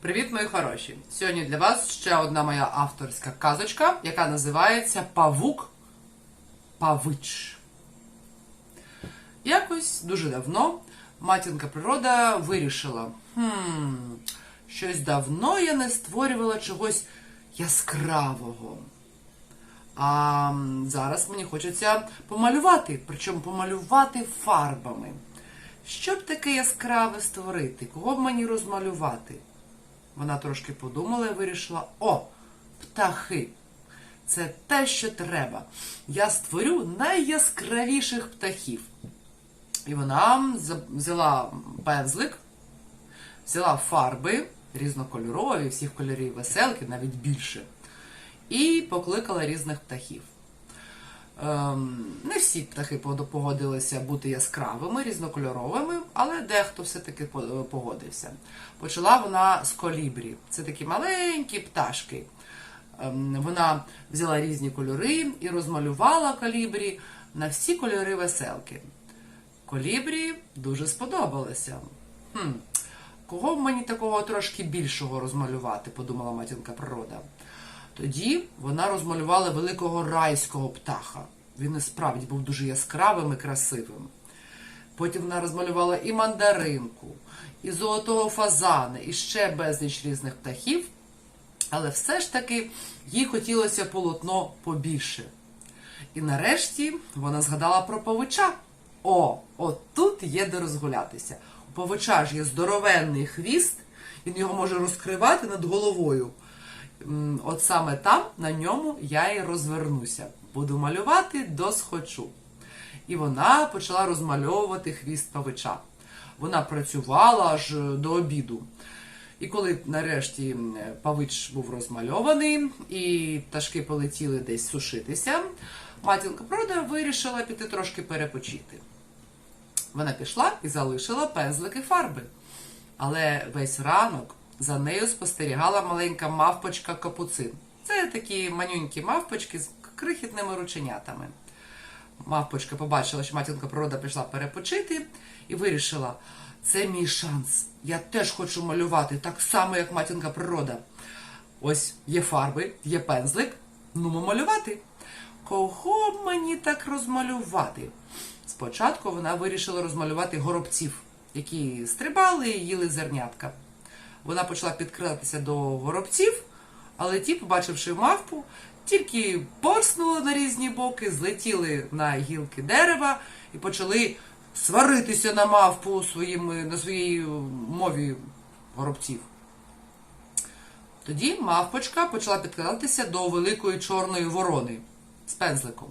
Привіт, мої хороші! Сьогодні для вас ще одна моя авторська казочка, яка називається Павук Павич. Якось дуже давно матінка природа вирішила: хм, щось давно я не створювала чогось яскравого. А зараз мені хочеться помалювати, причому помалювати фарбами. Що б таке яскраве створити? Кого б мені розмалювати? Вона трошки подумала і вирішила: о, птахи! Це те, що треба. Я створю найяскравіших птахів. І вона взяла пензлик, взяла фарби різнокольорові, всіх кольорів веселки, навіть більше, і покликала різних птахів. Ем, не всі птахи погодилися бути яскравими, різнокольоровими, але дехто все-таки погодився. Почала вона з колібрі. Це такі маленькі пташки. Ем, Вона взяла різні кольори і розмалювала колібрі на всі кольори веселки. Колібрі дуже сподобалося. Хм, кого мені такого трошки більшого розмалювати, подумала матінка природа. Тоді вона розмалювала великого райського птаха. Він і справді був дуже яскравим і красивим. Потім вона розмалювала і мандаринку, і золотого фазана, і ще безліч різних птахів. Але все ж таки їй хотілося полотно побільше. І нарешті вона згадала про павича. О, от тут є де розгулятися. У павича ж є здоровенний хвіст, він його може розкривати над головою. От саме там, на ньому, я і розвернуся. Буду малювати досхочу. І вона почала розмальовувати хвіст павича. Вона працювала аж е, до обіду. І коли нарешті павич був розмальований, і пташки полетіли десь сушитися, матінка природа вирішила піти трошки перепочити. Вона пішла і залишила пензлики фарби. Але весь ранок за нею спостерігала маленька мавпочка капуцин. Це такі манюнькі мавпочки з крихітними рученятами. Мавпочка побачила, що матінка природа пішла перепочити і вирішила: це мій шанс. Я теж хочу малювати так само, як матінка природа. Ось є фарби, є пензлик. Ну, малювати. Кого мені так розмалювати? Спочатку вона вирішила розмалювати горобців, які стрибали і їли зернятка. Вона почала підкрадатися до горобців, але ті, побачивши мавпу, тільки порснули на різні боки, злетіли на гілки дерева і почали сваритися на мавпу своїми, на своїй мові горобців. Тоді мавпочка почала підкрадатися до великої чорної ворони з пензликом.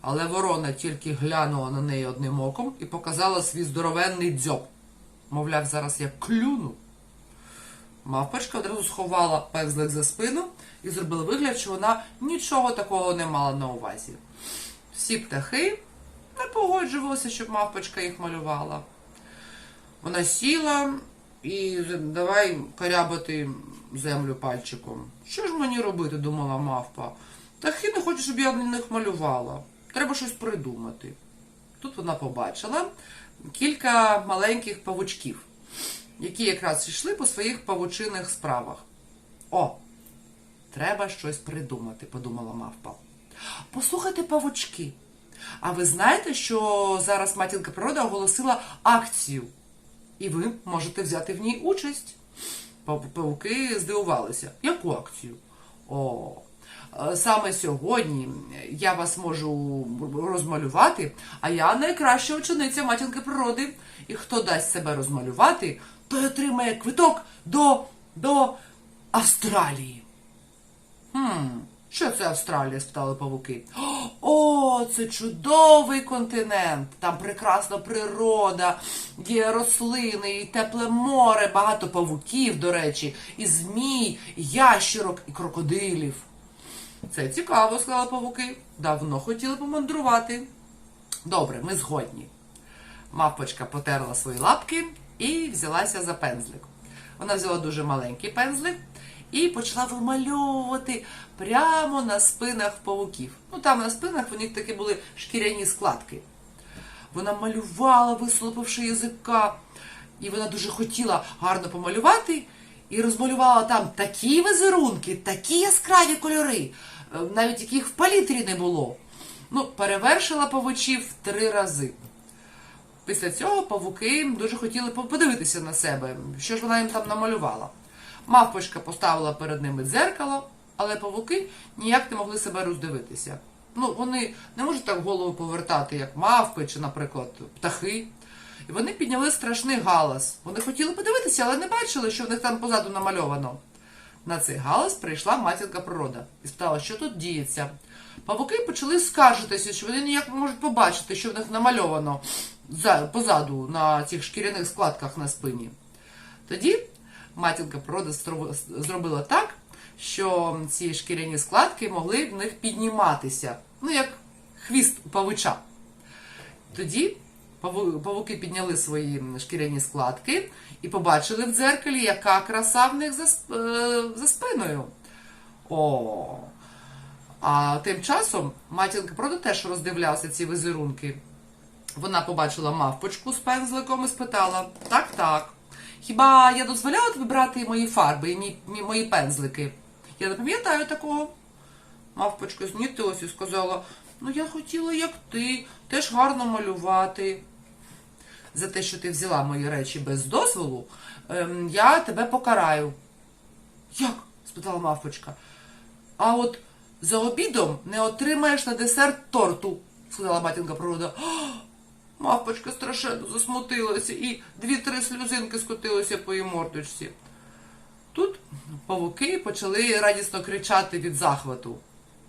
Але ворона тільки глянула на неї одним оком і показала свій здоровенний дзьоб. Мовляв, зараз я клюну. Мавпочка одразу сховала пензлик за спину і зробила вигляд, що вона нічого такого не мала на увазі. Всі птахи не погоджувалися, щоб мавпочка їх малювала. Вона сіла і давай корябати землю пальчиком. Що ж мені робити, думала мавпа. Птахи не хочуть, щоб я на них малювала. Треба щось придумати. Тут вона побачила кілька маленьких павучків, які якраз йшли по своїх павучиних справах. О, треба щось придумати, подумала мавпа. Послухайте, павучки. А ви знаєте, що зараз матінка природа оголосила акцію, і ви можете взяти в ній участь? Пав- Павуки здивувалися. Яку акцію? О, е, саме сьогодні я вас можу розмалювати, а я найкраща учениця матінки природи. І хто дасть себе розмалювати, той отримає квиток до, до Австралії. Хм, що це Австралія? спитали павуки. О, це чудовий континент. Там прекрасна природа, є рослини, і тепле море, багато павуків, до речі, і змій, і ящерок, і крокодилів. Це цікаво, сказали павуки. Давно хотіли помандрувати. Добре, ми згодні. Мавпочка потерла свої лапки і взялася за пензлик. Вона взяла дуже маленький пензлик і почала вимальовувати прямо на спинах павуків. Ну там на спинах у них такі були шкіряні складки. Вона малювала, вислопивши язика, і вона дуже хотіла гарно помалювати. і розмалювала там такі візерунки, такі яскраві кольори, е, навіть яких в палітрі не було. Ну, перевершила павучів три рази. Після цього павуки дуже хотіли по- подивитися на себе, що ж вона їм там намалювала. Мавпочка поставила перед ними дзеркало, але павуки ніяк не могли себе роздивитися. Ну, вони не можуть так голову повертати, як мавпи чи, наприклад, птахи. І вони підняли страшний галас. Вони хотіли подивитися, але не бачили, що в них там позаду намальовано. На цей галас прийшла матінка природа і спитала, що тут діється. Павуки почали скаржитися, що вони ніяк не можуть побачити, що в них намальовано позаду на цих шкіряних складках на спині. Тоді матінка природа зробила так, що ці шкіряні складки могли в них підніматися, ну як хвіст у павуча. Тоді павуки підняли свої шкіряні складки і побачили в дзеркалі, яка краса в них за, е, за спиною. О. А тим часом матінка природа теж роздивлявся ці візерунки. Вона побачила мавпочку з пензликом і спитала: Так, так. Хіба я дозволяла тобі брати мої фарби і мій, мої пензлики? Я не пам'ятаю такого. Мавпочка знітилась і сказала: Ну, я хотіла, як ти, теж гарно малювати. За те, що ти взяла мої речі без дозволу, ем, я тебе покараю. Як? спитала мавпочка. А от за обідом не отримаєш на десерт торту, сказала матінка природа. Мавпочка страшенно засмутилася і дві-три сльозинки скотилися по її мордочці. Тут павуки почали радісно кричати від захвату.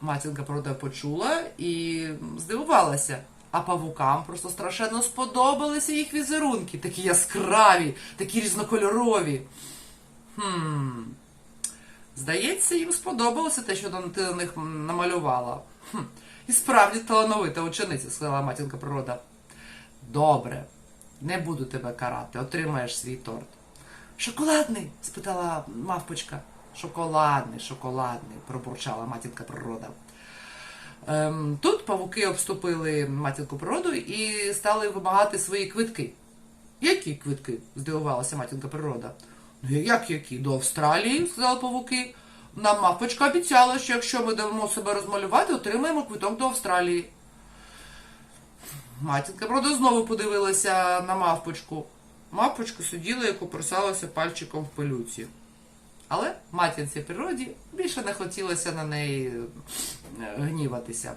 Матінка природа почула і здивувалася. А павукам просто страшенно сподобалися їх візерунки, такі яскраві, такі різнокольорові. Хм. Здається, їм сподобалося те, що ти на них намалювала. Хм. І справді талановита учениця, сказала матінка природа. Добре, не буду тебе карати, отримаєш свій торт. Шоколадний? спитала мавпочка. Шоколадний, шоколадний, пробурчала матінка природа. Ем, тут павуки обступили матінку природу і стали вимагати свої квитки. Які квитки? здивувалася матінка природа. Ну як які? До Австралії, сказали павуки. Нам мавпочка обіцяла, що якщо ми дамо себе розмалювати, отримаємо квиток до Австралії. Матінка природа знову подивилася на мавпочку. Мавпочка сиділа і купрсалася пальчиком в пилюці. Але матінці природі більше не хотілося на неї е, гніватися.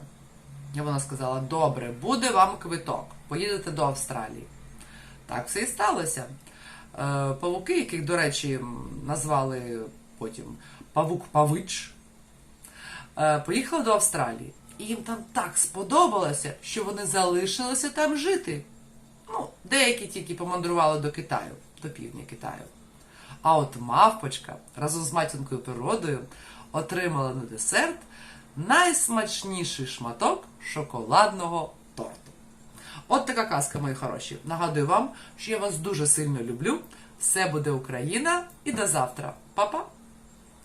І вона сказала: добре, буде вам квиток, поїдете до Австралії. Так все і сталося. Е, Павуки, яких, до речі, назвали потім Павук-Павич, е, поїхали до Австралії. І їм там так сподобалося, що вони залишилися там жити. Ну, деякі тільки помандрували до Китаю, до півдня Китаю. А от мавпочка разом з матінкою природою отримала на десерт найсмачніший шматок шоколадного торту. От така казка, мої хороші. Нагадую вам, що я вас дуже сильно люблю. Все буде Україна і до завтра. Па-па!